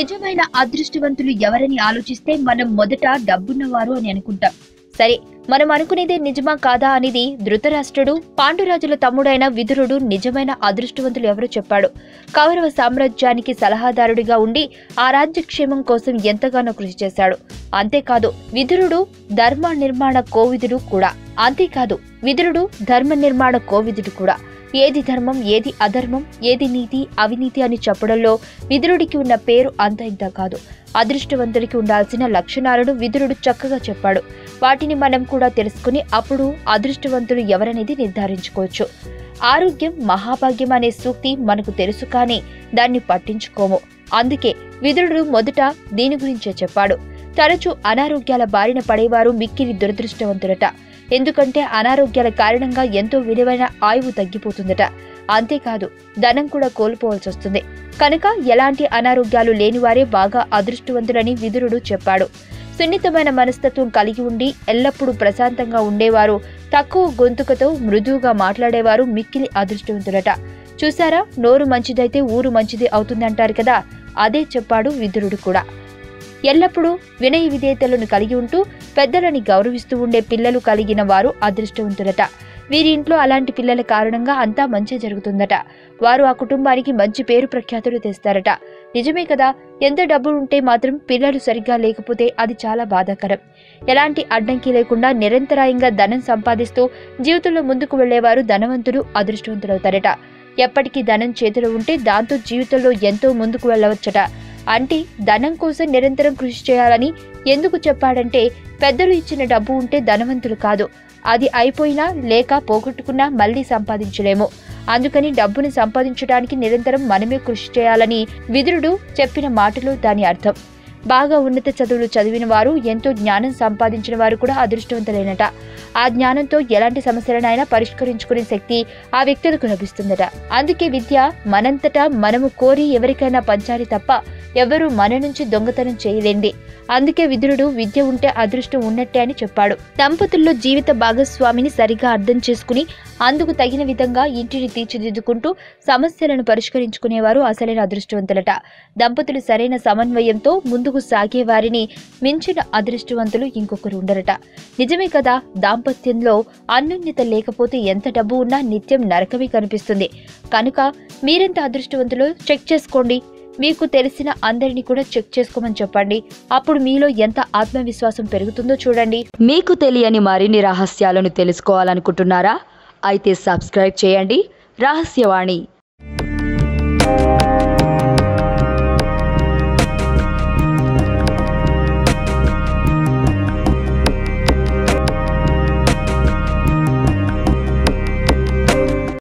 నిజమైన అదృష్టవంతులు ఎవరని ఆలోచిస్తే మనం మొదట డబ్బున్నవారు అని అనుకుంటాం. సరే మనం అనుకునేదే నిజమా కాదా అనేది ధృతరాష్ట్రుడు పాండురాజుల తమ్ముడైన విదురుడు నిజమైన అదృష్టవంతులు ఎవరో చెప్పాడు. కౌరవ సామ్రాజ్యానికి సలహాదారుడిగా ఉండి ఆ రాజ్యక్షేమం కోసం ఎంతగానో కృషి చేశాడు. అంతేకాదు విదురుడు ధర్మ నిర్మాణ కోవిదుడు కూడా. అంతేకాదు విదురుడు ధర్మ నిర్మాణ కోవిదుడు కూడా. ఏది ధర్మం ఏది అధర్మం ఏది నీతి అవినీతి అని చెప్పడంలో విదురుడికి ఉన్న పేరు అంత ఇంత కాదు. అదృష్టవంతుడికి ఉండాల్సిన లక్షణాలను విదురుడు చక్కగా చెప్పాడు. వాటిని మనం కూడా తెలుసుకుని అప్పుడు అదృష్టవంతుడు ఎవరనేది నిర్ధారించుకోవచ్చు. ఆరోగ్యం మహాభాగ్యం అనే సూక్తి మనకు తెలుసు కానీ దాన్ని పట్టించుకోము. అందుకే విదురుడు మొదట దీని గురించే చెప్పాడు. తరచూ అనారోగ్యాల బారిన పడేవారు మిక్కిలి దురదృష్టవంతులట. ఎందుకంటే అనారోగ్యాల కారణంగా ఎంతో విలువైన ఆయువు తగ్గిపోతుందట. అంతేకాదు ధనం కూడా కోల్పోవాల్సి వస్తుంది. కనుక ఎలాంటి అనారోగ్యాలు లేనివారే బాగా అదృష్టవంతులని విదురుడు చెప్పాడు. సున్నితమైన మనస్తత్వం కలిగి ఉండి ఎల్లప్పుడూ ప్రశాంతంగా ఉండేవారు తక్కువ గొంతుకతో మృదువుగా మాట్లాడేవారు మిక్కిలి అదృష్టవంతులట. చూసారా నోరు మంచిదైతే ఊరు మంచిది అవుతుందంటారు కదా? అదే చెప్పాడు విదురుడు కూడా. ఎల్లప్పుడూ వినయ విధేయతలను కలిగి ఉంటూ పెద్దలని గౌరవిస్తూ ఉండే పిల్లలు కలిగిన వారు అదృష్టవంతులట. వీరి ఇంట్లో అలాంటి పిల్లల కారణంగా అంతా మంచి జరుగుతుందట. వారు ఆ కుటుంబానికి మంచి పేరు ప్రఖ్యాతులు తెస్తారట. నిజమే కదా ఎంత డబ్బు ఉంటే మాత్రం పిల్లలు సరిగ్గా లేకపోతే అది చాలా బాధాకరం. ఎలాంటి అడ్డంకి లేకుండా నిరంతరాయంగా ధనం సంపాదిస్తూ జీవితంలో ముందుకు వెళ్ళేవారు ధనవంతులు అదృష్టవంతులవుతారట. ఎప్పటికీ ధనం చేతిలో ఉంటే దాంతో జీవితంలో ఎంతో ముందుకు వెళ్ళవచ్చట. అంటే ధనం కోసం నిరంతరం కృషి చేయాలని ఎందుకు చెప్పాడంటే పెద్దలు ఇచ్చిన డబ్బు ఉంటే ధనవంతులు కాదు. అది అయిపోయినా లేక పోగొట్టుకున్నా మళ్ళీ సంపాదించలేము. అందుకని డబ్బును సంపాదించడానికి నిరంతరం మనమే కృషి చేయాలని విదురుడు చెప్పిన మాటలో దాని అర్థం. బాగా ఉన్నత చదువులు చదివిన వారు ఎంతో జ్ఞానం సంపాదించిన వారు కూడా అదృష్టవంతులైనట. ఆ జ్ఞానంతో ఎలాంటి సమస్యలనైనా పరిష్కరించుకునే శక్తి ఆ వ్యక్తులకు లభిస్తుందట. అందుకే విద్య మనంతటా మనము కోరి ఎవరికైనా పంచాలి తప్ప ఎవరు మన నుంచి దొంగతనం చేయలేండి. అందుకే విదురుడు విద్య ఉంటే అదృష్టం ఉన్నట్టే అని చెప్పాడు. దంపతుల్లో జీవిత భాగస్వామిని సరిగా అర్థం చేసుకుని అందుకు తగిన విధంగా ఇంటిని తీర్చిదిద్దుకుంటూ సమస్యలను పరిష్కరించుకునేవారు అసలైన అదృష్టవంతులట. దంపతులు సరైన సమన్వయంతో ముందుకు సాగే వారిని మించిన అదృష్టవంతులు ఇంకొకరు ఉండరట. నిజమే కదా దాంపత్యంలో అన్యోన్యత లేకపోతే ఎంత డబ్బు ఉన్నా నిత్యం నరకమే కనిపిస్తుంది. కనుక మీరెంత అదృష్టవంతులో చెక్ చేసుకోండి. మీకు తెలిసిన అందరినీ కూడా చెక్ చేసుకోమని చెప్పండి. అప్పుడు మీలో ఎంత ఆత్మవిశ్వాసం పెరుగుతుందో చూడండి. మీకు తెలియని మరిన్ని రహస్యాలను తెలుసుకోవాలనుకుంటున్నారా? అయితే సబ్స్క్రైబ్ చేయండి. రహస్యవాణి